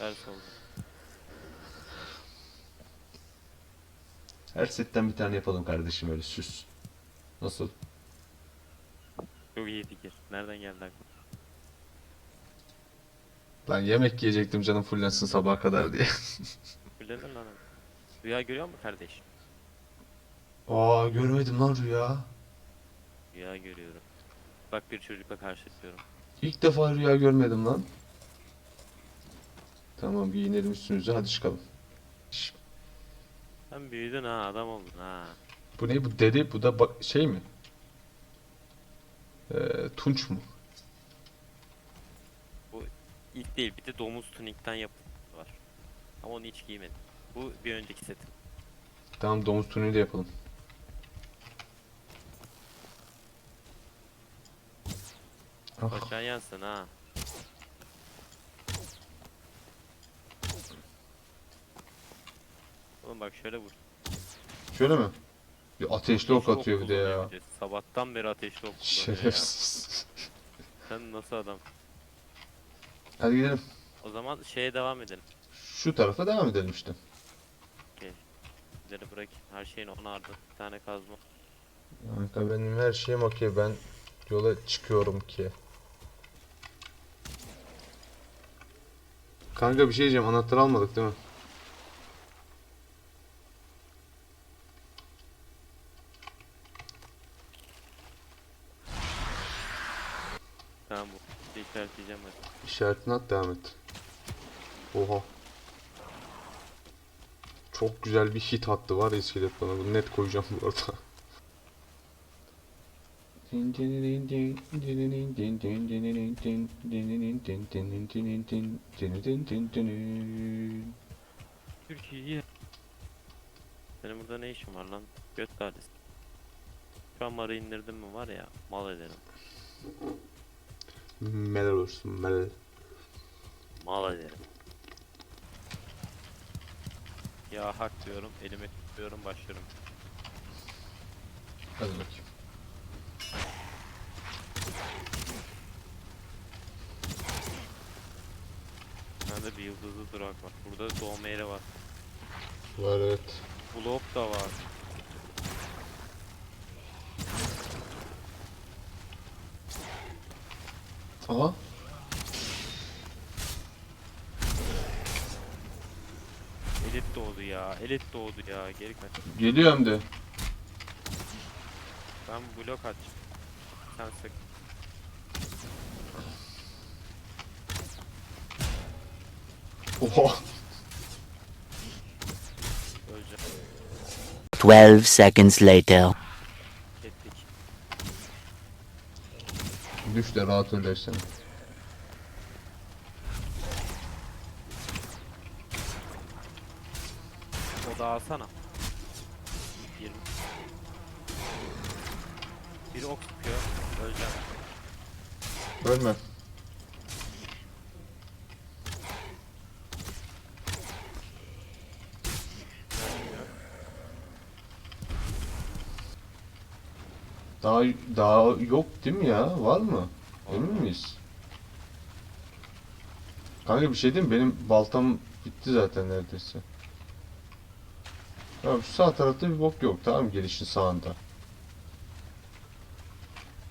Ters oldu. Her setten bir tane yapalım kardeşim öyle süs. Nasıl? Çok iyi fikir. Nereden geldi aklıma? Lan yemek yiyecektim canım fullensin sabaha kadar diye. Fulledin lan. Rüya görüyor musun kardeş? Aa görmedim lan rüya. Rüya görüyorum. Bak bir çocukla karşılaşıyorum. İlk defa rüya görmedim lan. Tamam giyinelim üstümüze hadi çıkalım. Şş, Sen büyüdün ha adam oldun ha. Bu ne bu deri bu da bak şey mi? Ee, tunç mu? İlk değil bir de domuz tunikten yapılı var. Ama onu hiç giymedim. Bu bir önceki setim. Tamam domuz tuniği de yapalım. Ah, Başan yansın ha. Oğlum bak şöyle vur. şöyle mi? Bir ateşli ok atıyor bir de kullanıyor ya. bir de. Sabahtan beri ateşli ok kullanıyor ya. Şerefsiz. Sen nasıl adam? Hadi gidelim. O zaman şeye devam edelim. Şu tarafa devam edelim işte. Bizleri bırakayım. Her şeyin onardı. Bir tane kazma. Kanka benim her şeyim okey. Ben yola çıkıyorum ki. Kanka bir şey diyeceğim. Anahtar almadık değil mi? Tamam bu. Bir işaretleyeceğim hadi. İşaretini at devam et. Oha. Çok güzel bir hit attı var ya iskelet bana. Bunu net koyacağım bu arada. Türkiye. Senin burada ne işin var lan? Göt kardeş. Şu an marı indirdim mi var ya mal ederim. Mel olursun mel. Mal ederim. Ya hak diyorum, elimi tutuyorum, başlıyorum. Hadi bakayım. Nerede bir yıldızlı durak var. Burada doğum yeri var. Var evet. Blok da var. Aha. Elit doğdu ya, elit doğdu ya. Geri kaç. Geliyorum de. Ben blok aç. Sen sık. Oha. Öleceğim. 12 seconds later. Düş de rahat ölersen. O da alsana. 20. Bir ok sıkıyor. Öleceğim. Ölme. Daha daha yok değil mi ya? Var mı? Emin miyiz? Kanka bir şey diyeyim? Benim baltam bitti zaten neredeyse. Tamam şu sağ tarafta bir bok yok tamam? Girişin sağında.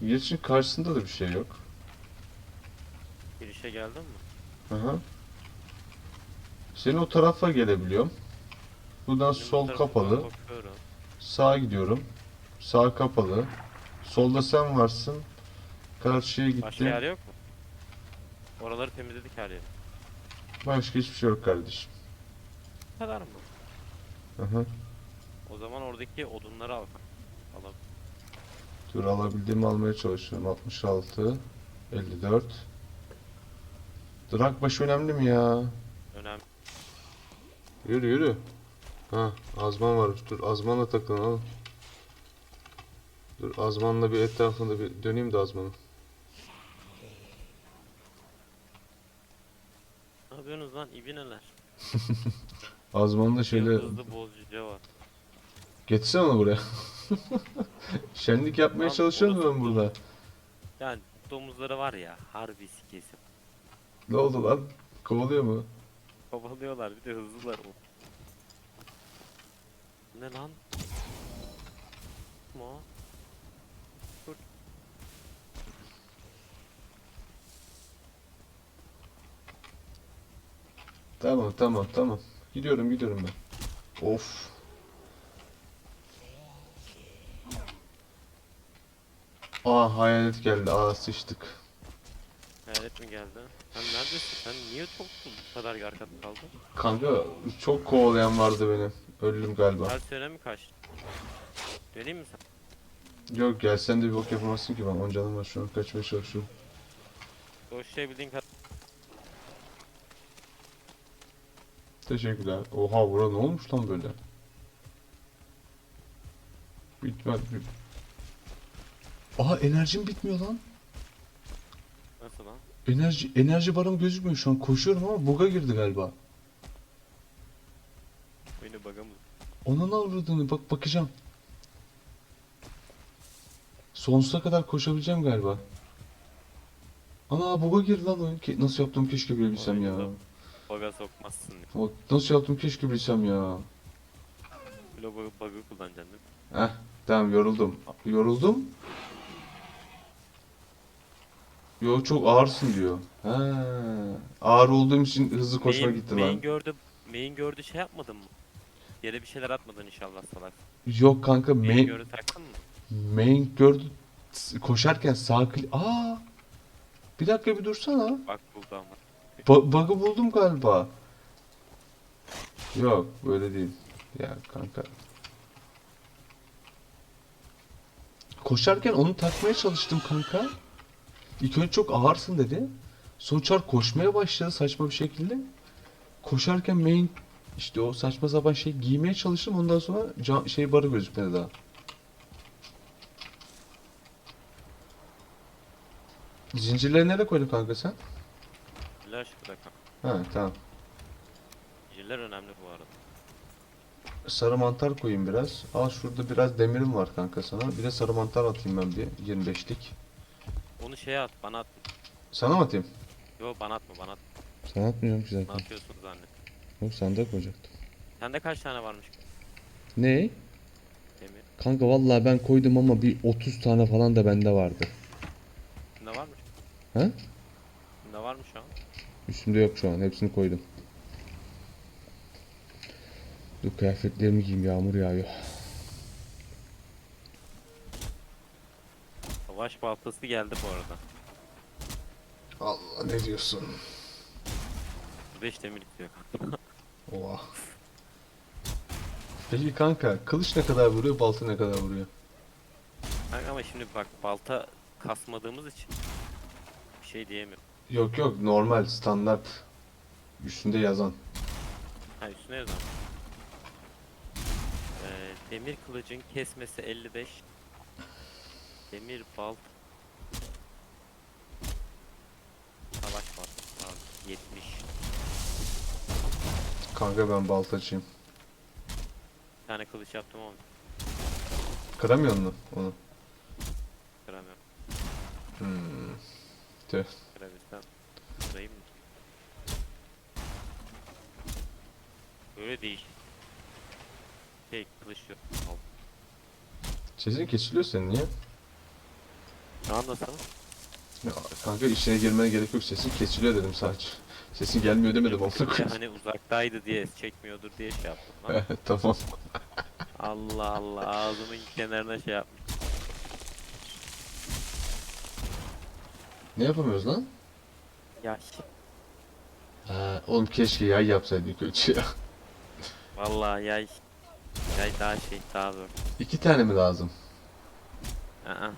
Girişin karşısında da bir şey yok. Girişe geldin mi? Hı hı. Senin o tarafa gelebiliyorum. Buradan Benim sol kapalı. Sağa gidiyorum. Sağ kapalı. Solda sen varsın. Karşıya Başka gittim. yer yok mu? Oraları temizledik her yeri. Başka hiçbir şey yok kardeşim. Bu kadar mı? Hı hı. O zaman oradaki odunları al. Alalım. Dur alabildiğimi almaya çalışıyorum. 66 54 Drak başı önemli mi ya? Önemli. Yürü yürü. Ha, azman var. Dur azmanla takılalım. Dur azmanla bir etrafında bir döneyim de azmanın. Ne yapıyorsunuz lan ibineler? Azmanla şöyle Yıldızlı bozcuca var. Getirsene onu buraya. Şenlik yapmaya Lan çalışıyorum ben burada. Yani domuzları var ya harbi sikesim. Ne oldu lan? Kovalıyor mu? kovalıyorlar bir de hızlılar o. Ne lan? Kim o? Tamam tamam tamam. Gidiyorum gidiyorum ben. Of. Aa hayalet geldi. Aa sıçtık. Hayalet mi geldi? Sen neredesin? Sen niye çok bu kadar arkada kaldın? Kanka çok kovalayan vardı benim. Öldüm galiba. Ters yöne mi kaçtın? Döneyim mi sen? Yok gelsen de bir bok yapamazsın ki ben. 10 canım var şu an kaçmaya çalışıyorum. Koşabildiğin kadar. Teşekkürler. Oha bura ne olmuş lan böyle? Bitmez. Bit... Aha enerjim bitmiyor lan. Nasıl lan? Enerji enerji barım gözükmüyor şu an. Koşuyorum ama buga girdi galiba. Oyunu bug'a mı? Ona ne avradını bak bakacağım. Sonsuza kadar koşabileceğim galiba. Ana buga girdi lan oyun. Ke- Nasıl yaptım keşke bilebilsem ya. Oyunu Bug'a sokmazsın. O- Nasıl yaptım keşke bilsem ya. Böyle bug'ı kullanacaksın değil mi? Heh tamam yoruldum. Yoruldum. Yo çok ağırsın diyor. He. Ağır olduğum için hızlı koşma main, gitti main lan. gördü, main gördü şey yapmadın mı? Yere bir şeyler atmadın inşallah salak. Yok kanka Main, main, gördü taktın mı? main gördü koşarken sağ klik... Aa! Bir dakika bir dursana. Bak buldu ama. Ba bug'ı buldum galiba. Yok böyle değil. Ya kanka. Koşarken onu takmaya çalıştım kanka. İlk önce çok ağırsın dedi. Sonuçlar koşmaya başladı saçma bir şekilde. Koşarken main işte o saçma sapan şey giymeye çalıştım. Ondan sonra can, şey barı gözükmedi daha. Zincirleri nereye koydun kanka sen? Şurada kanka. Ha tamam. Zincirler önemli bu arada. Sarı mantar koyayım biraz. Al şurada biraz demirim var kanka sana. Bir de sarı mantar atayım ben bir 25'lik. Onu şeye at, bana at. Sana mı atayım? Yo bana atma, bana at. Sana atmıyorum ki Ne zaten. atıyorsun zannet. Yok sandık koyacaktım. Sende kaç tane varmış Ne? demir? Kanka vallahi ben koydum ama bir 30 tane falan da bende vardı. Sende varmış. He? Sende varmış şu an. Üstümde yok şu an. Hepsini koydum. Dur kıyafetlerimi giyeyim yağmur yağıyor. Savaş baltası geldi bu arada. Allah ne diyorsun? 5 demir istiyor kanka. Oha. Peki kanka kılıç ne kadar vuruyor, balta ne kadar vuruyor? Kanka ama şimdi bak balta kasmadığımız için bir şey diyemiyorum. Yok yok normal standart. Üstünde yazan. Ha üstüne yazalım. Ee, demir kılıcın kesmesi 55. Demir balt. Savaş baltası abi 70. Kanka ben baltacıyım. Bir tane kılıç yaptım ama Kıramıyor musun onu? kıramıyorum. Hmm. Tüh. Kırabilsem kırayım mı? Böyle değişik. Şey kılıç yok. Al. Sesin kesiliyor senin niye? Şu an nasıl? Ya, kanka işine girmene gerek yok. Sesin kesiliyor dedim sadece. Sesin gelmiyor demedim de koyayım. hani uzaktaydı diye çekmiyordur diye şey yaptım lan. tamam. Allah Allah ağzımın kenarına şey yapmış. Ne yapamıyoruz lan? Ya Ha, oğlum keşke yay yapsaydık önce ya. vallahi yay yay daha şey daha zor. İki tane mi lazım? Aa.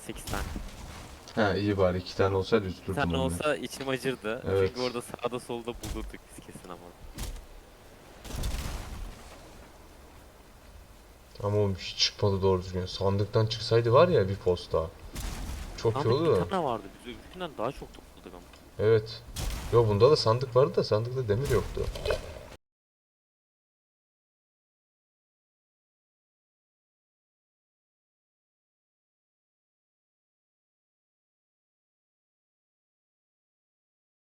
8 tane. Ha iyi bari iki tane olsaydı Bir üzülürdüm tane onu. olsa içim acırdı. Evet. Çünkü orada sağda solda bulurduk biz kesin ama. Ama oğlum hiç çıkmadı doğru düzgün. Sandıktan çıksaydı var ya bir posta. Çok iyi Sandık olurdu. bir da. tane vardı. Biz öbürkünden daha çok topladık ama. Evet. Yo bunda da sandık vardı da sandıkta demir yoktu.